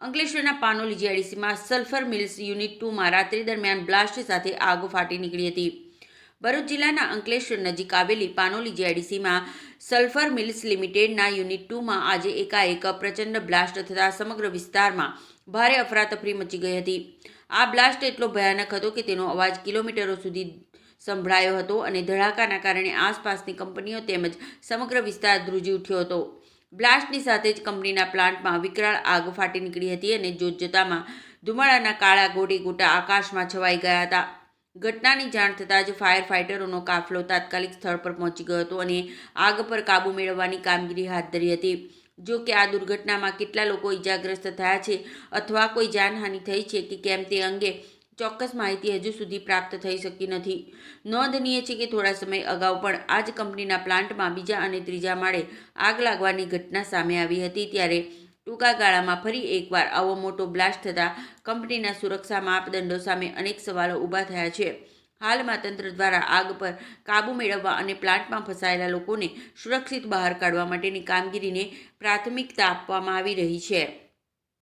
અંકલેશ્વરના પાનોલી જીઆઈડીસીમાં sulphur mills unit ટુમાં રાત્રિ દરમિયાન બ્લાસ્ટ સાથે આગ ફાટી નીકળી હતી. ભરૂચ જિલ્લાના અંકલેશ્વર નજીક આવેલી પાનોલી જીઆઈડીસીમાં સલ્ફર મિલ્સ લિમિટેડના યુનિટ ટુમાં આજે એકાએક પ્રચંડ બ્લાસ્ટ થતાં સમગ્ર વિસ્તારમાં ભારે અફરાતફરી મચી ગઈ હતી. આ બ્લાસ્ટ એટલો ભયાનક હતો કે તેનો અવાજ કિલોમીટરો સુધી સંભળાયો હતો અને ધડાકાના કારણે આસપાસની કંપનીઓ તેમજ સમગ્ર વિસ્તાર ધ્રુજી ઉઠ્યો હતો. બ્લાસ્ટની સાથે જ કંપનીના પ્લાન્ટમાં વિકરાળ આગ ફાટી નીકળી હતી અને જોતજોતામાં ધુમાડાના કાળા ગોટી ગોટા આકાશમાં છવાઈ ગયા હતા. ઘટનાની જાણ થતાં જ ફાયર ફાઇટરોનો કાફલો તાત્કાલિક સ્થળ પર પહોંચી ગયો હતો અને આગ પર કાબૂ મેળવવાની કામગીરી હાથ ધરી હતી. જો કે આ દુર્ઘટનામાં કેટલા લોકો ઇજાગ્રસ્ત થયા છે અથવા કોઈ જાનહાનિ થઈ છે કે કેમ તે અંગે ચોક્કસ માહિતી હજુ સુધી પ્રાપ્ત થઈ શકી નથી. નોંધનીય છે કે થોડા સમય અગાઉ પણ આ જ કંપનીના પ્લાન્ટમાં બીજા અને ત્રીજા માળે આગ લાગવાની ઘટના સામે આવી હતી ત્યારે ટૂંકા ગાળામાં ફરી એકવાર આવો મોટો બ્લાસ્ટ થતાં કંપનીના સુરક્ષા માપદંડો સામે અનેક સવાલો ઊભા થયા છે. હાલમાં તંત્ર દ્વારા આગ પર કાબૂ મેળવવા અને પ્લાન્ટમાં ફસાયેલા લોકોને સુરક્ષિત બહાર કાઢવા માટેની કામગીરીને પ્રાથમિકતા આપવામાં આવી રહી છે.